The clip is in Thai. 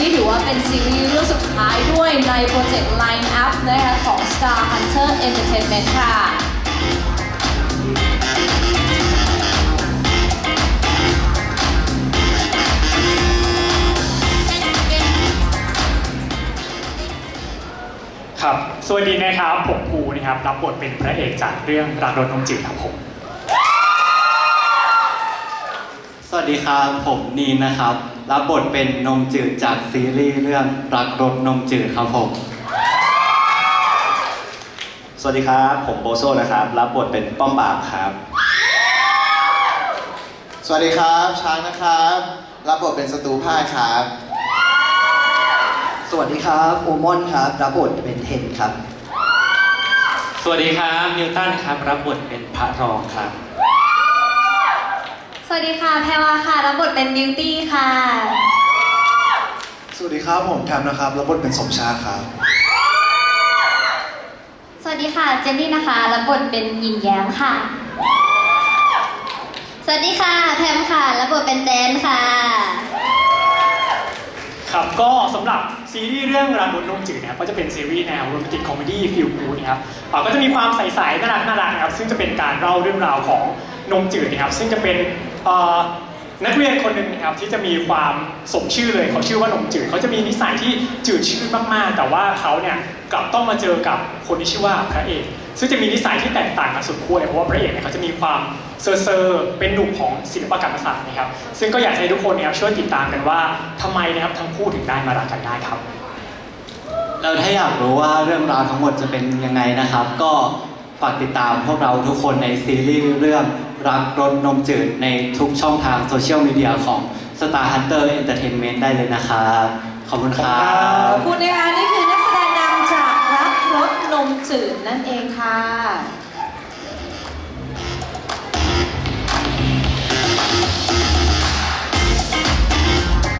นี่ถือว่าเป็นซีรีส์เรื่องสุดท้ายด้วยในโปรเจกต์ Line Up นะคะของ Star Hunter Entertainment ค่ะครับ สวัสดีนะครับ ผมภูนะครับ รับบทเป็นพระเอกจากเรื่องรักรถนมจืดครับผม สวัสดีครับ ผมนีนนะครับ รับบทเป็นนมจืดจากซีรีส์เรื่องรักรสนมจืดครับผม สวัสดีครับ ผมโบโซนะครับ รับบทเป็นป้อมปราบครับ สวัสดีครับ ช้างนะครับ รับบทเป็นสตูพ่ายครับ สวัสดีครับ โอมอนครับ รับบทเป็นเทนครับ สวัสดีครับนิวตันครับ รับบทเป็นพระรองครับ สวัสดีค่ะ แพรวาค่ะ รับบทเป็นบิวตี้ค่ะ สวัสดีครับผมแทมนะครับรับบทเป็นสมชาติครับ สวัสดีค่ะ เจนนี่นะคะ รับบทเป็นหญิงแย้มค่ะ สวัสดีค่ะ แพมค่ะ รับบทเป็นแจนค่ะ ครับ ก็สำหรับซีรีส์เรื่องรักรถนมจืดนะครับก็จะเป็นซีรีส์แนวโรแมนติกคอมเมดี้ฟิลกูดนะครับเอ่อก็จะมีความใสๆน่ารักน่ารักนะครับซึ่งจะเป็นการเล่าเรื่องราวของ นมจืดนะครับซึ่งจะเป็นนักเรียนคนหนึ่งนะครับที่จะมีความสมชื่อเลยเขาชื่อว่านมจืดเขาจะมีนิสัยที่จืดชืดมากๆ แต่ว่าเขาเนี่ยกลับต้องมาเจอกับคนที่ชื่อว่าพระเอก ซึ่งจะมีนิสัยที่แตกต่างกันสุดขั้วเลยเพราะว่าพระเอกเนี่ยเขาจะมีความเซอร์เซอร์เป็นหนุ่มของศิลปกรรมศาสตร์นะครับซึ่งก็อยากให้ทุกคนเนี่ยช่วยติดตามกันว่าทำไมนะครับทั้งคู่ถึงได้มารักกันได้ครับแล้วถ้าอยากรู้ว่าเรื่องราวทั้งหมดจะเป็นยังไงนะครับ ก็ ฝากติดตามพวกเราทุกคนในซีรีส์เรื่องรักรถนมจืดในทุกช่องทางโซเชียลมีเดียของ Star Hunter Entertainment ได้เลยนะครับ ขอบคุณครัขอบบคุณนะคะนี่คือนักแสดงนำจากรักรถนมจืดนั่นเองค่ะ